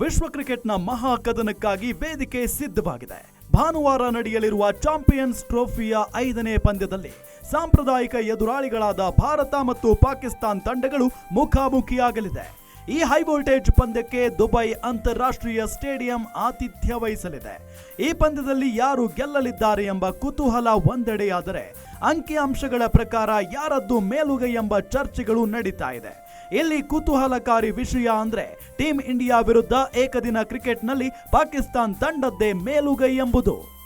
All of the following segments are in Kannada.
ವಿಶ್ವ ಕ್ರಿಕೆಟ್ನ ಮಹಾ ಕದನಕ್ಕಾಗಿ ವೇದಿಕೆ ಸಿದ್ಧವಾಗಿದೆ. ಭಾನುವಾರ ನಡೆಯಲಿರುವ ಚಾಂಪಿಯನ್ಸ್ ಟ್ರೋಫಿಯ ಐದನೇ ಪಂದ್ಯದಲ್ಲಿ ಸಾಂಪ್ರದಾಯಿಕ ಎದುರಾಳಿಗಳಾದ ಭಾರತ ಮತ್ತು ಪಾಕಿಸ್ತಾನ್ ತಂಡಗಳು ಮುಖಾಮುಖಿಯಾಗಲಿದೆ. ಈ ಹೈ ವೋಲ್ಟೇಜ್ ಪಂದ್ಯಕ್ಕೆ ದುಬೈ ಅಂತಾರಾಷ್ಟ್ರೀಯ ಸ್ಟೇಡಿಯಂ ಆತಿಥ್ಯ ವಹಿಸಲಿದೆ. ಈ ಪಂದ್ಯದಲ್ಲಿ ಯಾರು ಗೆಲ್ಲಲಿದ್ದಾರೆ ಎಂಬ ಕುತೂಹಲ ಒಂದೆಡೆಯಾದರೆ ಅಂಕಿಅಂಶಗಳ ಪ್ರಕಾರ ಯಾರದ್ದು ಮೇಲುಗೈ ಎಂಬ ಚರ್ಚೆಗಳು ನಡೀತಾ ಇದೆ. ಇಲ್ಲಿ ಕುತೂಹಲಕಾರಿ ವಿಷಯ ಅಂದ್ರೆ ಟೀಂ ಇಂಡಿಯಾ ವಿರುದ್ಧ ಏಕದಿನ ಕ್ರಿಕೆಟ್ನಲ್ಲಿ ಪಾಕಿಸ್ತಾನ್ ತಂಡದ್ದೇ ಮೇಲುಗೈ ಎಂಬುದು.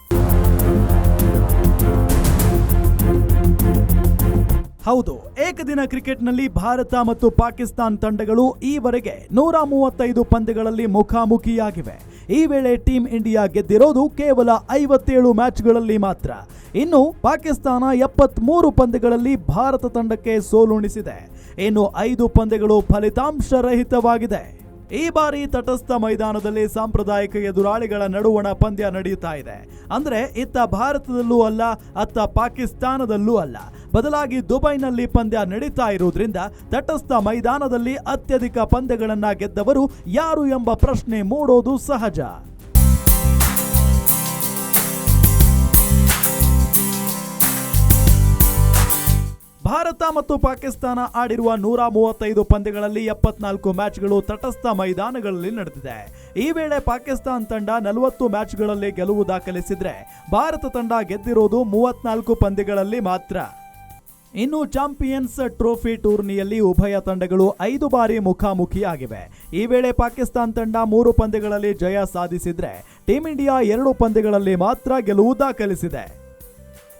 ಹೌದು, ಏಕದಿನ ಕ್ರಿಕೆಟ್ನಲ್ಲಿ ಭಾರತ ಮತ್ತು ಪಾಕಿಸ್ತಾನ್ ತಂಡಗಳು ಈವರೆಗೆ ನೂರ ಮೂವತ್ತೈದು ಪಂದ್ಯಗಳಲ್ಲಿ ಮುಖಾಮುಖಿಯಾಗಿವೆ. ಈ ವೇಳೆ ಟೀಂ ಇಂಡಿಯಾ ಗೆದ್ದಿರೋದು ಕೇವಲ ಐವತ್ತೇಳು ಮ್ಯಾಚ್ಗಳಲ್ಲಿ ಮಾತ್ರ. ಇನ್ನು ಪಾಕಿಸ್ತಾನ ಎಪ್ಪತ್ಮೂರು ಪಂದ್ಯಗಳಲ್ಲಿ ಭಾರತ ತಂಡಕ್ಕೆ ಸೋಲುಣಿಸಿದೆ. ಇನ್ನು ಐದು ಪಂದ್ಯಗಳು ಫಲಿತಾಂಶರಹಿತವಾಗಿದೆ. ಈ ಬಾರಿ ತಟಸ್ಥ ಮೈದಾನದಲ್ಲಿ ಸಾಂಪ್ರದಾಯಿಕ ಎದುರಾಳಿಗಳ ನಡುವಣ ಪಂದ್ಯ ನಡೆಯುತ್ತಾ ಇದೆ. ಅಂದ್ರೆ ಇತ್ತ ಭಾರತದಲ್ಲೂ ಅಲ್ಲ, ಅತ್ತ ಪಾಕಿಸ್ತಾನದಲ್ಲೂ ಅಲ್ಲ. ಬದಲಾಗಿ ದುಬೈನಲ್ಲಿ ಪಂದ್ಯ ನಡೀತಾ ಇರುವುದರಿಂದ ತಟಸ್ಥ ಮೈದಾನದಲ್ಲಿ ಅತ್ಯಧಿಕ ಪಂದ್ಯಗಳನ್ನ ಗೆದ್ದವರು ಯಾರು ಎಂಬ ಪ್ರಶ್ನೆ ಮೂಡೋದು ಸಹಜ. ಭಾರತ ಮತ್ತು ಪಾಕಿಸ್ತಾನ ಆಡಿರುವ ನೂರ ಮೂವತ್ತೈದು ಪಂದ್ಯಗಳಲ್ಲಿ ಎಪ್ಪತ್ನಾಲ್ಕು ಮ್ಯಾಚ್ಗಳು ತಟಸ್ಥ ಮೈದಾನಗಳಲ್ಲಿ ನಡೆದಿದೆ. ಈ ವೇಳೆ ಪಾಕಿಸ್ತಾನ್ ತಂಡ ನಲವತ್ತು ಮ್ಯಾಚ್ಗಳಲ್ಲಿ ಗೆಲುವು ದಾಖಲಿಸಿದ್ರೆ ಭಾರತ ತಂಡ ಗೆದ್ದಿರೋದು ಮೂವತ್ನಾಲ್ಕು ಪಂದ್ಯಗಳಲ್ಲಿ ಮಾತ್ರ. ಇನ್ನು ಚಾಂಪಿಯನ್ಸ್ ಟ್ರೋಫಿ ಟೂರ್ನಿಯಲ್ಲಿ ಉಭಯ ತಂಡಗಳು ಐದು ಬಾರಿ ಮುಖಾಮುಖಿಯಾಗಿವೆ. ಈ ವೇಳೆ ಪಾಕಿಸ್ತಾನ್ ತಂಡ ಮೂರು ಪಂದ್ಯಗಳಲ್ಲಿ ಜಯ ಸಾಧಿಸಿದ್ರೆ ಟೀಂ ಇಂಡಿಯಾ ಎರಡು ಪಂದ್ಯಗಳಲ್ಲಿ ಮಾತ್ರ ಗೆಲುವು ದಾಖಲಿಸಿದೆ.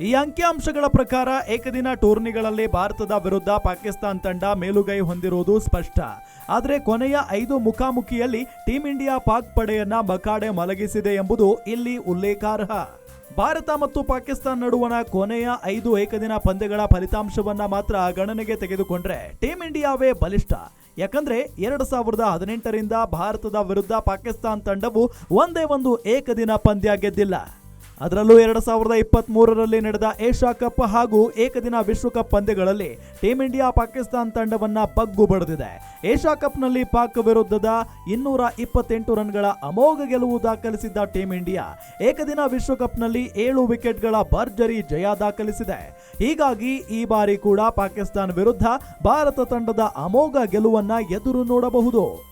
ಈ ಅಂಕಿಅಂಶಗಳ ಪ್ರಕಾರ ಏಕದಿನ ಟೂರ್ನಿಗಳಲ್ಲಿ ಭಾರತದ ವಿರುದ್ಧ ಪಾಕಿಸ್ತಾನ್ ತಂಡ ಮೇಲುಗೈ ಹೊಂದಿರುವುದು ಸ್ಪಷ್ಟ. ಆದರೆ ಕೊನೆಯ ಐದು ಮುಖಾಮುಖಿಯಲ್ಲಿ ಟೀಂ ಇಂಡಿಯಾ ಪಾಕ್ ಪಡೆಯನ್ನ ಬಕಾಡೆ ಮಲಗಿಸಿದೆ ಎಂಬುದು ಇಲ್ಲಿ ಉಲ್ಲೇಖಾರ್ಹ. ಭಾರತ ಮತ್ತು ಪಾಕಿಸ್ತಾನ ನಡುವಣ ಕೊನೆಯ ಐದು ಏಕದಿನ ಪಂದ್ಯಗಳ ಫಲಿತಾಂಶವನ್ನ ಮಾತ್ರ ಗಣನೆಗೆ ತೆಗೆದುಕೊಂಡ್ರೆ ಟೀಂ ಇಂಡಿಯಾವೇ ಬಲಿಷ್ಠ. ಯಾಕಂದ್ರೆ ಎರಡು ಸಾವಿರದ ಹದಿನೆಂಟರಿಂದ ಭಾರತದ ವಿರುದ್ಧ ಪಾಕಿಸ್ತಾನ್ ತಂಡವು ಒಂದೇ ಒಂದು ಏಕದಿನ ಪಂದ್ಯ ಗೆದ್ದಿಲ್ಲ. ಅದರಲ್ಲೂ ಎರಡು ಸಾವಿರದ ಇಪ್ಪತ್ತ್ ಮೂರರಲ್ಲಿ ನಡೆದ ಏಷ್ಯಾ ಕಪ್ ಹಾಗೂ ಏಕದಿನ ವಿಶ್ವಕಪ್ ಪಂದ್ಯಗಳಲ್ಲಿ ಟೀಂ ಇಂಡಿಯಾ ಪಾಕಿಸ್ತಾನ ತಂಡವನ್ನ ಬಗ್ಗು ಬಡಿದಿದೆ. ಏಷ್ಯಾ ಕಪ್ನಲ್ಲಿ ಪಾಕ್ ವಿರುದ್ಧದ ಇನ್ನೂರ ಇಪ್ಪತ್ತೆಂಟು ರನ್ಗಳ ಅಮೋಘ ಗೆಲುವು ದಾಖಲಿಸಿದ್ದ ಟೀಂ ಇಂಡಿಯಾ ಏಕದಿನ ವಿಶ್ವಕಪ್ನಲ್ಲಿ ಏಳು ವಿಕೆಟ್ಗಳ ಭರ್ಜರಿ ಜಯ ದಾಖಲಿಸಿದೆ. ಹೀಗಾಗಿ ಈ ಬಾರಿ ಕೂಡ ಪಾಕಿಸ್ತಾನ ವಿರುದ್ಧ ಭಾರತ ತಂಡದ ಅಮೋಘ ಗೆಲುವನ್ನ ಎದುರು ನೋಡಬಹುದು.